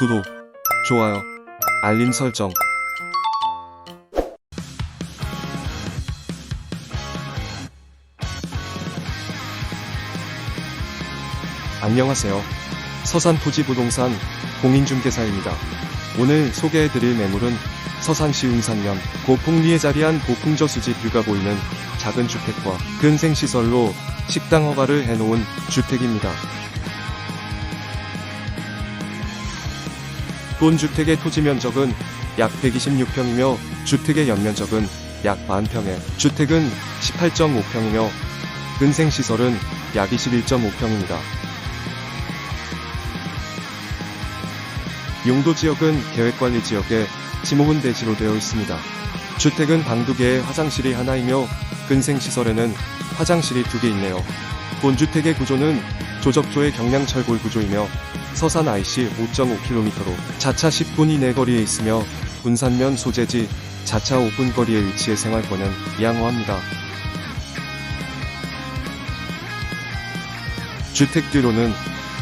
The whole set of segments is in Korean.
구독, 좋아요, 알림 설정. 안녕하세요. 서산 토지 부동산 공인중개사입니다. 오늘 소개해드릴 매물은 서산시 운산면 고풍리에 자리한 고풍저 수지 뷰가 보이는 작은 주택과 근생시설로 식당 허가를 해놓은 주택입니다. 본 주택의 토지 면적은 약 126평이며 주택의 연면적은 약 만평에 주택은 18.5평이며 근생시설은 약 21.5평입니다. 용도 지역은 계획관리 지역에 지목은 대지로 되어 있습니다. 주택은 방 두 개에 화장실이 하나이며 근생시설에는 화장실이 두 개 있네요. 본 주택의 구조는 조적조의 경량철골 구조이며 서산 IC 5.5km로 자차 10분 이내 거리에 있으며 군산면 소재지 자차 5분 거리에 위치해 생활권은 양호합니다. 주택 뒤로는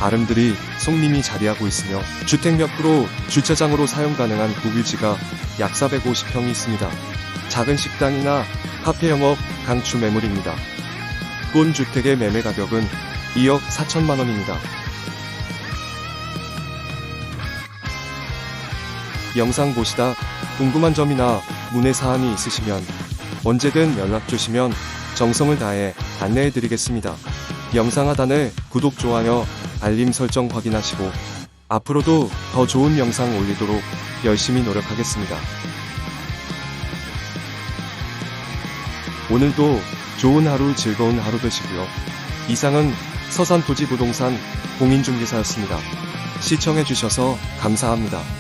아름드리 송림이 자리하고 있으며 주택 옆으로 주차장으로 사용 가능한 국유지가 약 450평이 있습니다. 작은 식당이나 카페 영업 강추 매물입니다. 본 주택의 매매 가격은 2억 4천만 원입니다. 영상 보시다 궁금한 점이나 문의 사항이 있으시면 언제든 연락 주시면 정성을 다해 안내해 드리겠습니다. 영상 하단에 구독, 좋아요, 알림 설정 확인하시고 앞으로도 더 좋은 영상 올리도록 열심히 노력하겠습니다. 오늘도 좋은 하루, 즐거운 하루 되시고요. 이상은 서산토지부동산 공인중개사였습니다. 시청해주셔서 감사합니다.